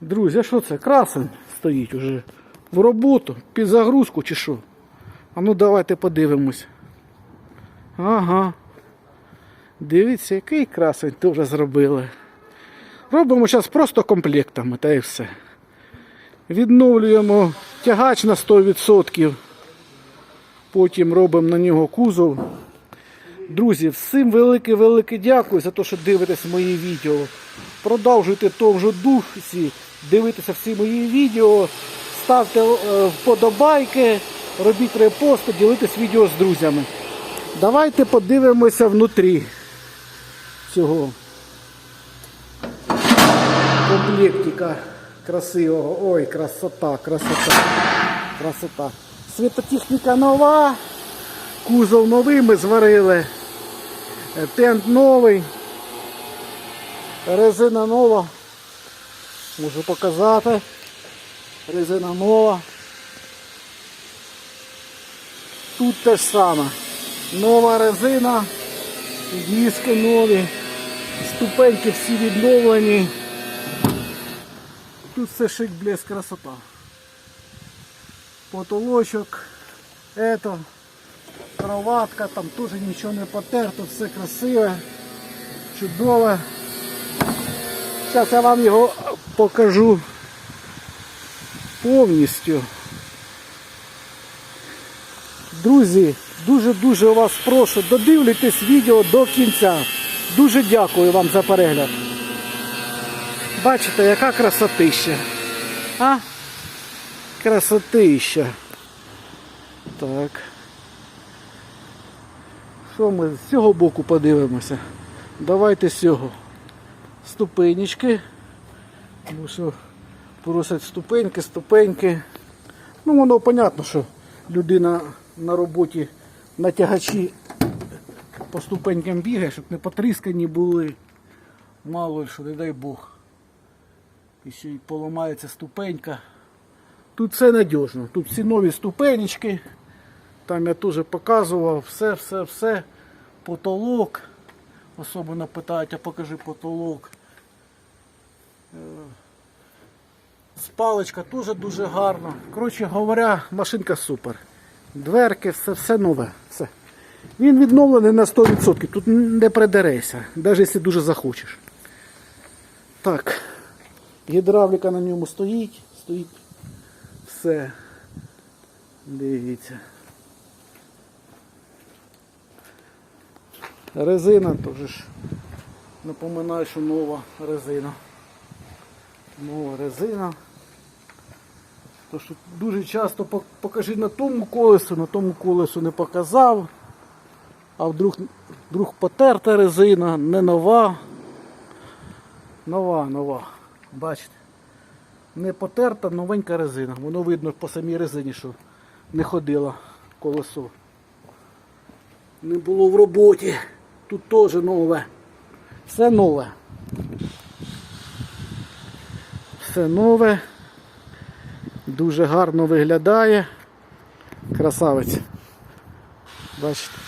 Друзі, а що це? Красень стоїть уже в роботу, під загрузку чи що? А ну давайте подивимось. Ага. Дивіться, який красень теж зробили. Робимо зараз просто комплектами, та і все. Відновлюємо тягач на 100%. Потім робимо на нього кузов. Друзі, всім велике-велике дякую за те, що дивитесь мої відео. Продовжуйте тому ж дусі, дивитися всі мої відео, ставте е, вподобайки, робіть репости, ділитесь відео з друзями. Давайте подивимося внутрі цього комплектика красивого. Ой, красота, красота, красота. Світотехніка нова, кузов новий ми зварили, е, тент новий, резина нова. Можу показати. Резина нова. Тут те ж саме. Нова резина, диски нові, ступеньки всі відновлені. Тут все шик, блеск, красота. Потолочок, это, кроватка, там теж нічого не потерто, все красиве, чудове. Зараз я вам його покажу повністю. Друзі, дуже-дуже вас прошу, додивлюйтесь відео до кінця. Дуже дякую вам за перегляд. Бачите, яка красотища. А? Красотища. Так. Що ми з цього боку подивимося? Давайте з цього. Ступенечки. Тому що просять ступеньки, ступеньки. Ну воно понятно, що людина на роботі на тягачі по ступенькам бігає, щоб не потріскані були. Мало що, не дай Бог. І ще й поламається ступенька. Тут все надіжно. Тут всі нові ступенечки. Там я теж показував все, все, все. Потолок. Особливо питають, а покажи потолок. Спалочка теж дуже гарна. Коротше говоря, машинка супер. Дверки, все, все нове. Все. Він відновлений на 100%. Тут не придерешся, навіть якщо дуже захочеш. Так. Гідравліка на ньому стоїть. Стоїть все. Дивіться. Резина теж. Напоминаю, що нова резина. Нова резина. То що дуже часто покажи на тому колесу, на тому колесу не показав. А вдруг, вдруг потерта резина, не нова. Нова, нова. Бачите? Не потерта, новенька резина. Воно видно по самій резині, що не ходила колесо. Не було в роботі. Тут теж нове. Все нове. Все нове. Дуже гарно виглядає. Красавець. Бачите.